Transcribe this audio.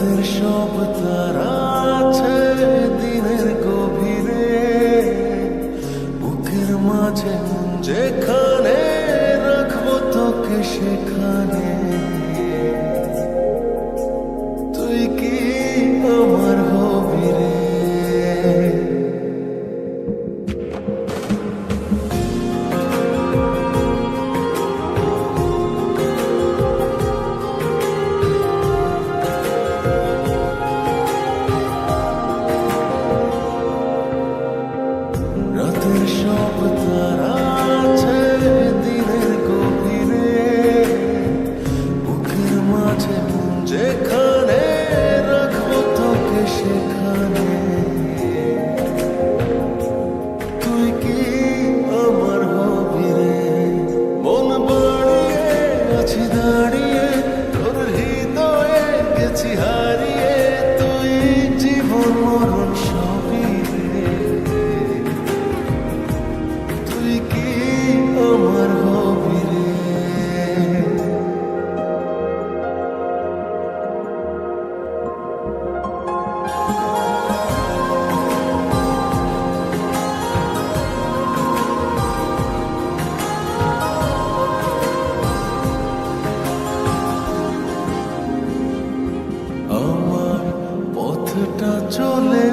রাতের সব তারা আছে আমার হবে রে? মন বাড়িয়ে আছি দাঁড়িয়ে। চলে